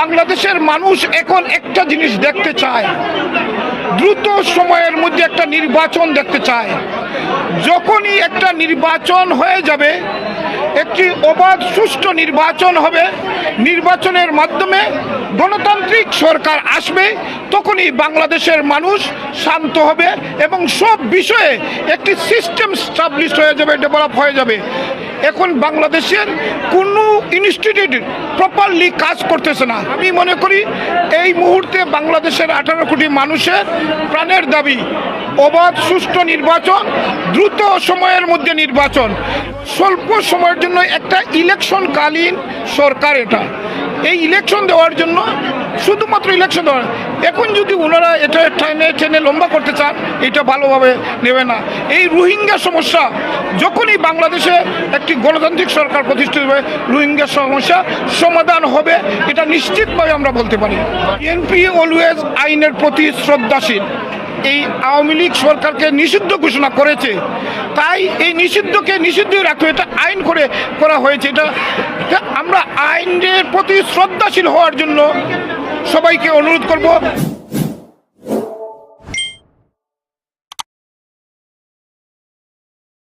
বাংলাদেশের মানুষ এখন একটা জিনিস দেখতে চায়। দ্রুত সময়ের মধ্যে একটা নির্বাচন দেখতে চায়। যখনই একটা নির্বাচন হয়ে যাবে, একটি অবাধ, সুষ্ঠু নির্বাচন হবে, নির্বাচনের মাধ্যমে গণতান্ত্রিক সরকার আসবে, তখনই বাংলাদেশের মানুষ শান্ত হবে এবং সব বিষয়ে একটি সিস্টেম স্টাবলিশ হয়ে যাবে ডেভেলপ হয়ে যাবে। এখন বাংলাদেশের কোনো ইনস্টিটিউট প্রপারলি কাজ করতেছে না। আমি মনে করি এই মুহূর্তে বাংলাদেশের আঠারো কোটি মানুষের প্রাণের দাবি, অবাধ, সুষ্ঠু নির্বাচন, দ্রুত সময়ের মধ্যে নির্বাচন। স্বল্প সময়ের জন্য একটা ইলেকশনকালীন সরকার এটা। এই ইলেকশন দেওয়ার জন্য শুধুমাত্র ইলেকশন দেওয়ার এখন যদি ওনারা এটা টেনে টেনে লম্বা করতে চান, এটা ভালোভাবে নেবে না। এই রোহিঙ্গা সমস্যা যখনই বাংলাদেশে একটি গণতান্ত্রিক সরকার প্রতিষ্ঠিত হবে, রোহিঙ্গা সমস্যা সমাধান হবে, এটা নিশ্চিতভাবে আমরা বলতে পারি। এনপি অলওয়েজ আইনের প্রতি শ্রদ্ধাশীল। এই আওয়ামী লীগ সরকারকে নিষিদ্ধ ঘোষণা করেছে। তাই এই নিষিদ্ধকে নিষিদ্ধ রাখতে এটা আইন করে করা হয়েছে। এটা আমরা আইনের প্রতি শ্রদ্ধাশীল হওয়ার জন্য সবাইকে অনুরোধ করব